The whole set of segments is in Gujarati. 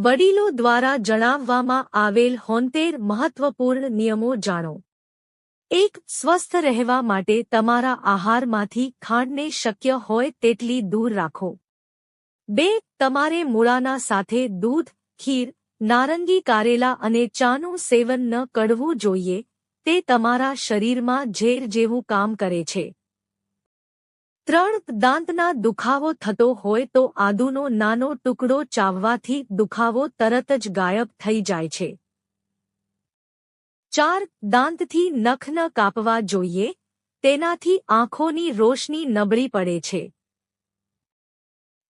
વડીલો દ્વારા જણાવવામાં આવેલ હોંતેર મહત્વપૂર્ણ નિયમો જાણો. એક, સ્વસ્થ રહેવા માટે તમારા આહારમાંથી ખાંડને શક્ય હોય તેટલી દૂર રાખો. બે, તમારે મૂળાના સાથે દૂધ, ખીર, નારંગી કારેલા અને ચાનું સેવન ન કરવું જોઈએ, તે તમારા શરીરમાં ઝેર જેવું કામ કરે છે. ત્રણ દાંતના દુખાવો થતો હોય તો આદુનો નાનો ટુકડો ચાવવાથી દુખાવો તરત જ ગાયબ થઈ જાય છે. ચાર દાંતથી નખ ન કાપવા જોઈએ, તેનાથી આંખોની રોશની નબળી પડે છે.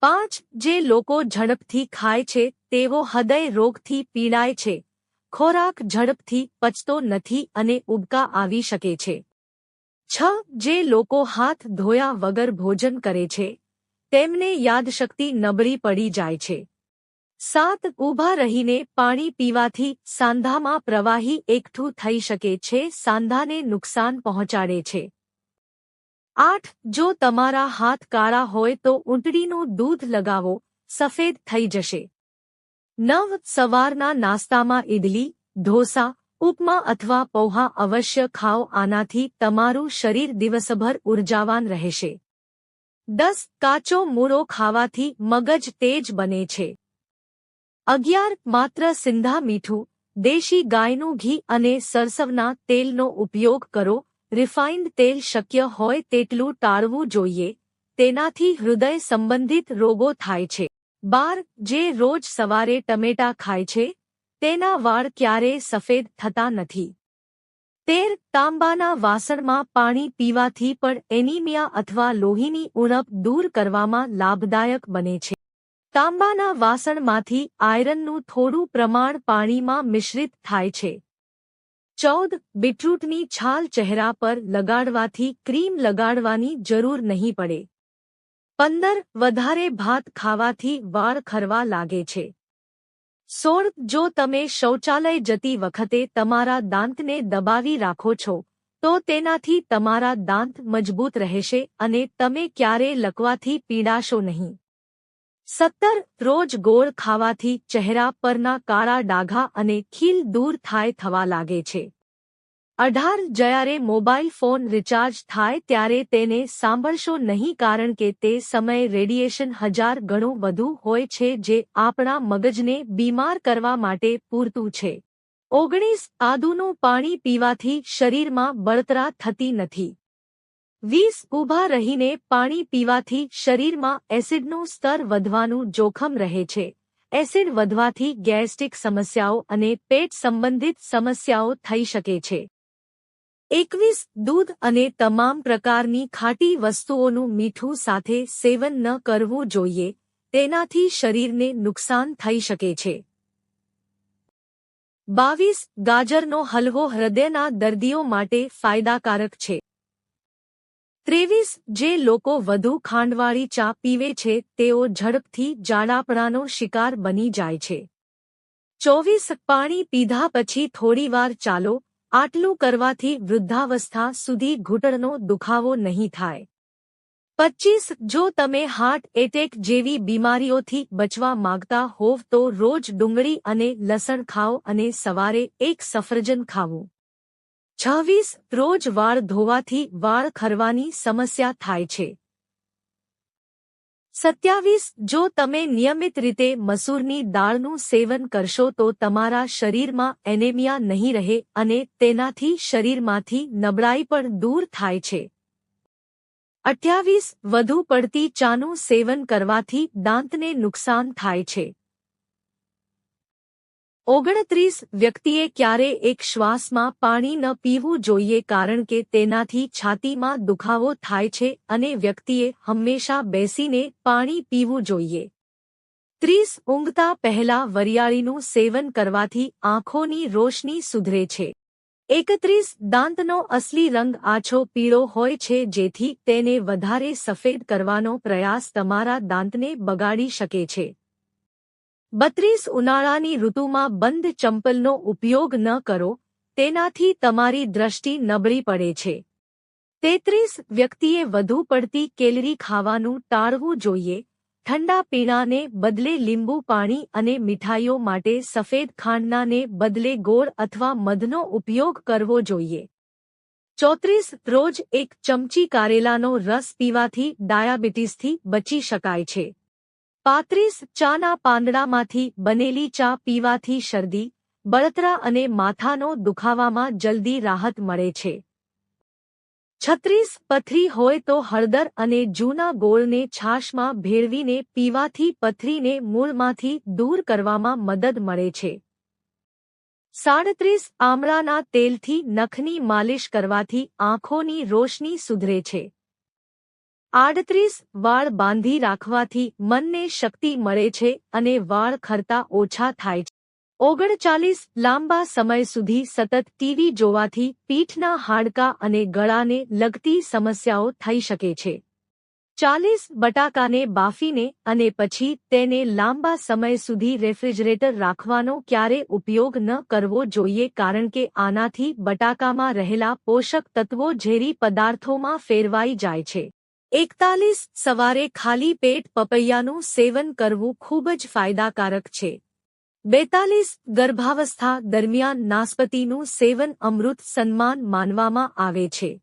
પાંચ, જે લોકો ઝડપથી ખાય છે, તેઓ હૃદય રોગથી પીડાય છે. ખોરાક ઝડપથી પચતો નથી અને ઉબકા આવી શકે છે. છ, જે લોકો હાથ ધોયા વગર ભોજન કરે છે. તેમને યાદશક્તિ નબળી પડી જાય છે. સાત, ઊભા રહીને પાણી પીવાથી સાંધામાં પ્રવાહી એકઠું થઈ શકે છે, સાંધાને નુકસાન પહોંચાડે છે. આઠ, જો તમારા હાથ કાળા હોય તો ઊંટડીનું દૂધ લગાવો, સફેદ થઈ જશે. નવ, સવારના નાસ્તામાં ઇડલી ઢોસા ઉપમા અથવા પૌહા અવશ્ય ખાઓ, આનાથી તમારું શરીર દિવસભર ઉર્જાવાન રહેશે. દસ, કાચો મૂળો ખાવાથી મગજ તેજ બને છે. અગિયાર, માત્ર સિંધા મીઠું, દેશી ગાયનું ઘી અને સરસવના તેલનો ઉપયોગ કરો. રિફાઇન્ડ તેલ શક્ય હોય તેટલું ટાળવું જોઈએ. તેનાથી હૃદય સંબંધિત રોગો થાય છે. બાર, જે રોજ સવારે ટમેટા ખાય છે તેના વાળ ક્યારેય સફેદ થતા નથી. તેર તાંબાના વાસણમાં પાણી પીવાથી પણ એનિમિયા અથવા લોહીની ઉણપ દૂર કરવામાં લાભદાયક બને છે. તાંબાના વાસણમાંથી આયરનનું થોડું પ્રમાણ પાણીમાં મિશ્રિત થાય છે. ચૌદ બીટરૂટની છાલ ચહેરા પર લગાડવાથી ક્રીમ લગાડવાની જરૂર નહીં પડે. પંદર વધારે ભાત ખાવાથી વાળ ખરવા લાગે છે. સોળ, જો તમે શૌચાલય જતી વખતે તમારા દાંતને દબાવી રાખો છો, તો તેનાથી તમારા દાંત મજબૂત રહેશે અને તમે ક્યારે લકવાથી પીડાશો નહીં. સત્તર, રોજ ગોળ ખાવાથી ચહેરા પરના કાળા ડાઘા અને ખીલ દૂર થાય થવા લાગે છે. અઢાર જ્યારે મોબાઈલ ફોન રિચાર્જ થાય ત્યારે તેને સાંભળશો નહીં કારણ કે તે સમયે રેડિયેશન હજાર ગણું વધુ હોય છે જે આપણા મગજને બીમાર કરવા માટે પૂરતું છે. ઓગણીસ આદુનું પાણી પીવાથી શરીરમાં બળતરા થતી નથી. વીસ ઊભા રહીને પાણી પીવાથી શરીરમાં એસિડનું સ્તર વધવાનું જોખમ રહે છે. એસિડ વધવાથી ગેસ્ટ્રિક સમસ્યાઓ અને પેટ સંબંધિત સમસ્યાઓ થઈ શકે છે. એકવીસ દૂધ અને તમામ પ્રકારની ખાટી વસ્તુઓનું મીઠું સાથે સેવન ન કરવું જોઈએ, તેનાથી શરીરને નુકસાન થઈ શકે છે. બાવીસ, ગાજરનો હલવો હૃદયના દર્દીઓ માટે ફાયદાકારક છે. ત્રેવીસ, જે લોકો વધુ ખાંડવાળી ચા પીવે છે, તેઓ ઝડપથી જાડાપણાનો શિકાર બની જાય છે. ચોવીસ, પાણી પીધા પછી થોડીવાર ચાલો આટલું કરવાથી વૃદ્ધાવસ્થા સુધી ઘૂંટણનો દુખાવો નહીં થાય. પચ્ચીસ, જો તમે હાર્ટ એટેક જેવી બીમારીઓથી બચવા માંગતા હોવ તો રોજ ડુંગળી અને લસણ ખાઓ અને સવારે એક સફરજન ખાવું. છવ્વીસ, રોજ વાળ ધોવાથી વાળ ખરવાની સમસ્યા થાય છે. સત્યાવીસ, જો તમે નિયમિત રીતે મસૂરની દાળનું સેવન કરશો તો તમારા શરીરમાં એનેમિયા નહીં રહે અને તેનાથી શરીરમાંથી નબળાઈ પણ દૂર થાય છે. અઠ્યાવીસ, વધુ પડતી ચાનું સેવન કરવાથી દાંતને નુકસાન થાય છે. ઓગણત્રીસ વ્યક્તિએ ક્યારે એક શ્વાસમાં પાણી ન પીવું જોઈએ કારણ કે તેનાથી છાતીમાં દુખાવો થાય છે અને વ્યક્તિએ હંમેશા બેસીને પાણી પીવું જોઈએ. ત્રીસ ઊંઘતા પહેલા વરિયાળીનું સેવન કરવાથી આંખોની રોશની સુધરે છે. એકત્રીસ દાંતનો અસલી રંગ આછો પીળો હોય છે જેથી તેને વધારે સફેદ કરવાનો પ્રયાસ તમારા દાંતને બગાડી શકે છે. બત્રીસ ઉનાળાની ઋતુમાં બંધ ચંપલનો ઉપયોગ ન કરો, તેનાથી તમારી દ્રષ્ટિ નબળી પડે છે. તેત્રીસ વ્યક્તિએ વધુ પડતી કેલરી ખાવાનું ટાળવું જોઈએ, ઠંડા પીણાને બદલે લીંબુ પાણી અને મીઠાઈઓ માટે સફેદ ખાંડનાને બદલે ગોળ અથવા મધનો ઉપયોગ કરવો જોઈએ. ચોત્રીસ રોજ એક ચમચી કારેલાનો રસ પીવાથી ડાયાબિટીસથી બચી શકાય છે. પાંત્રીસ ચાના પાંદડામાંથી બનેલી ચા પીવાથી શરદી, બળતરા અને માથાનો દુખાવામાં જલ્દી રાહત મળે છે. છત્રીસ પથરી હોય તો હળદર અને જૂના ગોળને છાશમાં ભેળવીને પીવાથી પથરીને મૂળમાંથી દૂર કરવામાં મદદ મળે છે. સાડત્રીસ આમળાના તેલથી નખની માલિશ કરવાથી આંખોની રોશની સુધરે છે. આડત્રીસ વાળ બાંધી રાખવાથી મનને શક્તિ મળે છે અને વાળ ખરતા ઓછા થાય છે. ઓગણચાલીસ લાંબા સમય સુધી સતત ટીવી જોવાથી પીઠના હાડકા અને ગળાને લગતી સમસ્યાઓ થઈ શકે છે. ચાલીસ બટાકાને બાફીને અને પછી તેને લાંબા સમય સુધી રેફ્રિજરેટર રાખવાનો ક્યારે ઉપયોગ ન કરવો જોઈએ કારણ કે આનાથી બટાકામાં રહેલા પોષક તત્વો ઝેરી પદાર્થોમાં ફેરવાઈ જાય છે. એકતાલીસ સવારે ખાલી પેટ પપૈયાનું સેવન કરવું ખૂબ જ ફાયદાકારક છે. બેતાલીસ ગર્ભાવસ્થા દરમિયાન નાસ્પતિનું સેવન અમૃત સન્માન માનવામાં આવે છે.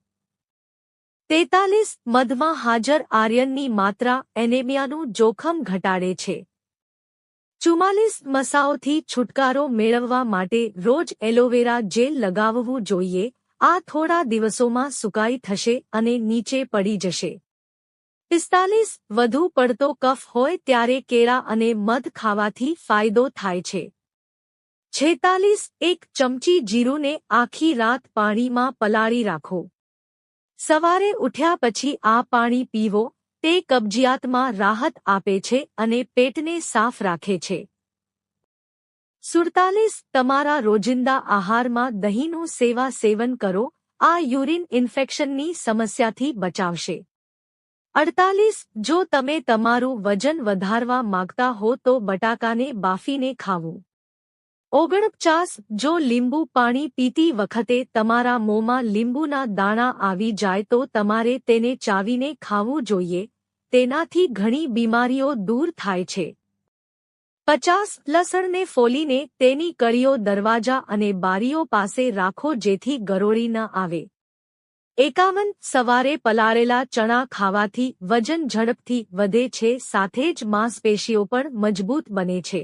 તેતાલીસ મધમાં હાજર આર્યનની માત્રા એનેમિયાનું જોખમ ઘટાડે છે. ચુમ્માલીસ મસાઓથી છુટકારો મેળવવા માટે રોજ એલોવેરા જેલ લગાવવું જોઈએ. આ થોડા દિવસોમાં સુકાઈ થશે અને નીચે પડી જશે. પિસ્તાલીસ વધુ પડતો કફ હોય ત્યારે કેળા અને મધ ખાવાથી ફાયદો થાય છે. છેતાલીસ એક ચમચી જીરુંને આખી રાત પાણીમાં પલાળી રાખો. સવારે ઉઠ્યા પછી આ પાણી પીવો, તે કબજિયાતમાં રાહત આપે છે અને પેટને સાફ રાખે છે. સુડતાલીસ તમારા રોજિંદા આહારમાં દહીંનું સેવા સેવન કરો, આ યુરિન ઇન્ફેક્શનની સમસ્યાથી બચાવશે. અડતાલીસ, જો તમે તમારું વજન વધારવા માંગતા હો તો બટાકાને બાફીને ખાવું. ઓગણપચાસ, જો લીંબુ પાણી પીતી વખતે તમારા મોંમાં લીંબુના દાણા આવી જાય તો તમારે તેને ચાવીને ખાવું જોઈએ, તેનાથી ઘણી બીમારીઓ દૂર થાય છે. પચાસ, લસણને ફોલીને તેની કળીઓ દરવાજા અને બારીઓ પાસે રાખો જેથી ગરોળી ન આવે. એકાવન સવારે પલાળેલા ચણા ખાવાથી વજન ઝડપથી વધે છે, સાથે જ માંસપેશીઓ પણ મજબૂત બને છે.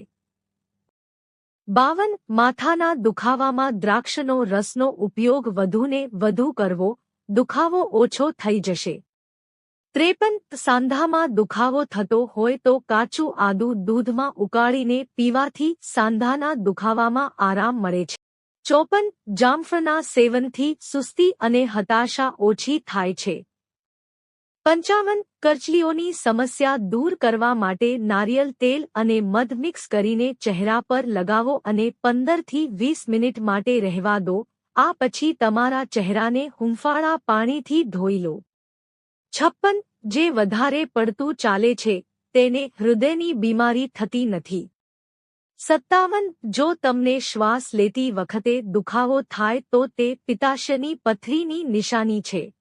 બાવન માથાના દુખાવામાં દ્રાક્ષનો રસનો ઉપયોગ વધુને વધુ કરવો, દુખાવો ઓછો થઈ જશે. ત્રેપન સાંધામાં દુખાવો થતો હોય તો કાચું આદુ દૂધમાં ઉકાળીને પીવાથી સાંધાના દુખાવામાં આરામ મળે છે. ચોપન જામફળના સેવનથી સુસ્તી અને હતાશા ઓછી થાય છે. પંચાવન કરચલીઓની સમસ્યા દૂર કરવા માટે નારિયેલ તેલ અને મધ મિક્સ કરીને ચહેરા પર લગાવો અને પંદરથી વીસ મિનિટ માટે રહેવા દો. આ પછી તમારા ચહેરાને હુંફાળા પાણીથી ધોઈ લો. છપ્પન, જે વધારે પડતું ચાલે છે, તેને હૃદયની બીમારી થતી નથી. સત્તાવન, જો તમને શ્વાસ લેતી વખતે દુખાવો થાય તો તે પિતાશયની પથરીની નિશાની છે.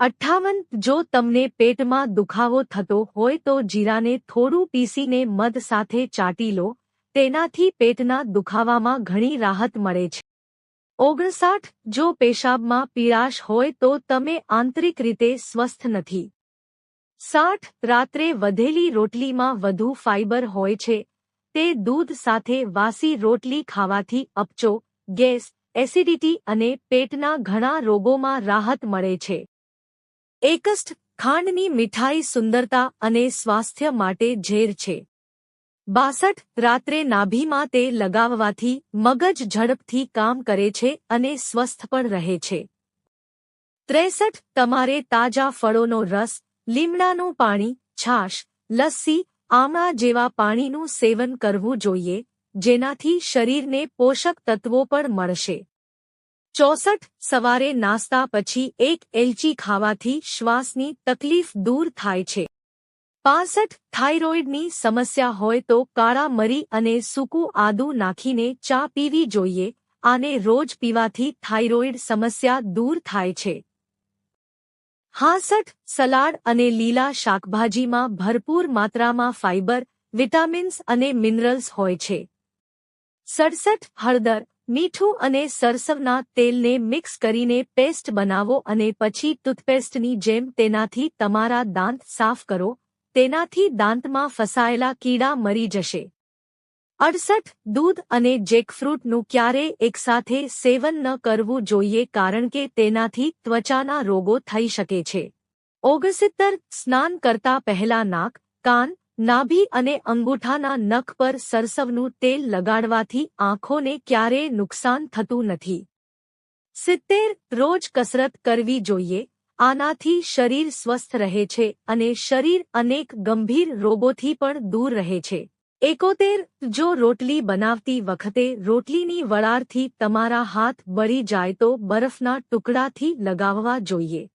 અઠ્ઠાવન, જો તમને પેટમાં દુખાવો થતો હોય તો જીરાને થોડું પીસીને મધ સાથે ચાટી લો, તેનાથી પેટના દુખાવામાં ઘણી રાહત મળે છે. ઓગણસાઠ, જો પેશાબમાં પીળાશ હોય તો તમે આંતરિક રીતે સ્વસ્થ નથી. સાઠ, રાત્રે વધેલી રોટલીમાં વધુ ફાઇબર હોય છે તે દૂધ સાથે વાસી રોટલી ખાવાથી અપચો, ગેસ, એસિડિટી અને પેટના ઘણા રોગોમાં રાહત મળે છે. એકસ્ટ, ખાંડની મીઠાઈ સુંદરતા અને સ્વાસ્થ્ય માટે ઝેર છે. બાસઠ, રાત્રે નાભીમાં તે લગાવવાથી મગજ ઝડપથી કામ કરે છે અને સ્વસ્થ પણ રહે છે. ત્રેસઠ, તમારે તાજા ફળોનો રસ, લીમડાનું પાણી, છાશ, લસ્સી આમળા જેવા પાણીનું સેવન કરવું જોઈએ, જેનાથી શરીરને પોષક તત્વો પણ મળશે. ચોસઠ, સવારે નાસ્તા પછી એક એલચી ખાવાથી શ્વાસની તકલીફ દૂર થાય છે. પાસઠ, થાઇરોઇડની સમસ્યા હોય તો કાળા મરી અને સૂકું આદુ નાખીને ચા પીવી જોઈએ, આને રોજ પીવાથી થાઇરોઇડ સમસ્યા દૂર થાય છે. હાસઠ, સલાડ અને લીલા શાકભાજીમાં ભરપૂર માત્રામાં ફાઇબર વિટામિન્સ અને મિનરલ્સ હોય છે. સડસઠ, હળદર, મીઠું અને સરસવના તેલને મિક્સ કરીને પેસ્ટ બનાવો અને પછી ટૂથપેસ્ટની જેમ તેનાથી તમારા દાંત સાફ કરો, તેનાથી દાંતમાં ફસાયેલા કીડા મરી જશે. અડસઠ, દૂધ અને જેકફ્રૂટનું ક્યારેય એકસાથે સેવન ન કરવું જોઈએ કારણ કે તેનાથી ત્વચાના રોગો થઈ શકે છે. ઓગસિત્તર સ્નાન કરતા પહેલા નાક, કાન, નાભી અને અંગૂઠાના નખ પર સરસવનું તેલ લગાડવાથી આંખોને ક્યારેય નુકસાન થતું નથી. સિત્તેર, રોજ કસરત કરવી જોઈએ, આનાથી શરીર સ્વસ્થ રહે છે અને શરીર અનેક ગંભીર રોગોથી પણ દૂર રહે છે. એકોતેર, જો રોટલી બનાવતી વખતે રોટલીની વળારથી તમારા હાથ બળી જાય તો બરફના ટુકડાથી લગાવવા જોઈએ.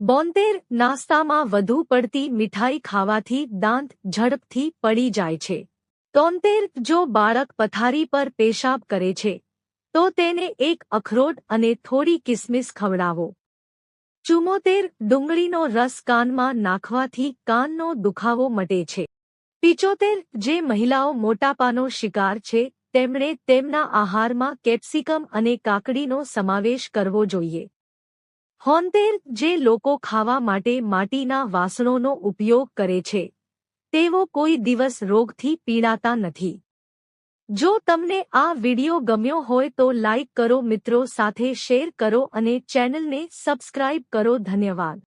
બોતેર, નાસ્તામાં વધુ પડતી મીઠાઈ ખાવાથી દાંત ઝડપથી પડી જાય છે. તોતેર, જો બાળક પથારી પર પેશાબ કરે છે, તો તેને એક અખરોટ અને થોડી કિસમિસ ખવડાવો. ચુમોતેર ડુંગળીનો રસ કાનમાં નાખવાથી કાનનો દુખાવો મટે છે. પિચોતેર, જે મહિલાઓ મોટાપાનો શિકાર છે, તેમણે તેમના આહારમાં કેપ્સિકમ અને કાકડીનો સમાવેશ કરવો જોઈએ. હોનતેર જે લોકો ખાવા માટે માટીના વાસણોનો ઉપયોગ કરે છે, તેઓ કોઈ દિવસ રોગથી પીડાતા નથી. જો તમને આ વિડિયો ગમ્યો હોય તો લાઇક કરો, મિત્રો સાથે શેર કરો અને ચેનલને સબસ્ક્રાઇબ કરો, ધન્યવાદ.